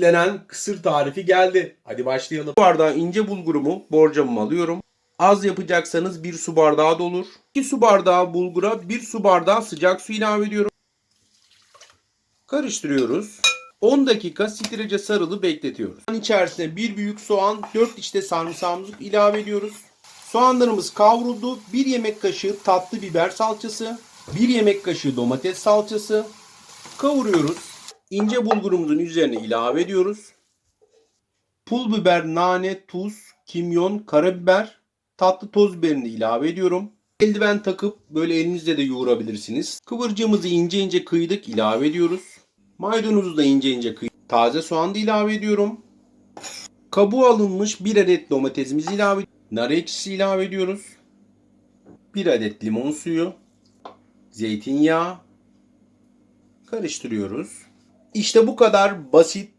Beklenen kısır tarifi geldi. Hadi başlayalım. Bu bardağı ince bulgurumu borcamıma alıyorum. Az yapacaksanız bir su bardağı da olur. 2 su bardağı bulgura 1 su bardağı sıcak su ilave ediyorum. Karıştırıyoruz. 10 dakika strece sarılı bekletiyoruz. İçerisine bir büyük soğan, 4 diş de sarımsağımızı ilave ediyoruz. Soğanlarımız kavruldu. 1 yemek kaşığı tatlı biber salçası, 1 yemek kaşığı domates salçası kavuruyoruz. İnce bulgurumuzun üzerine ilave ediyoruz. Pul biber, nane, tuz, kimyon, karabiber, tatlı toz biberini ilave ediyorum. Eldiven takıp böyle elinizle de yoğurabilirsiniz. Kıvırcığımızı ince ince kıydık ilave ediyoruz. Maydanozu da ince ince kıydık. Taze soğan da ilave ediyorum. Kabuğu alınmış bir adet domatesimizi ilave Nar ekşisi ilave ediyoruz. Bir adet limon suyu. Zeytinyağı. Karıştırıyoruz. İşte bu kadar basit.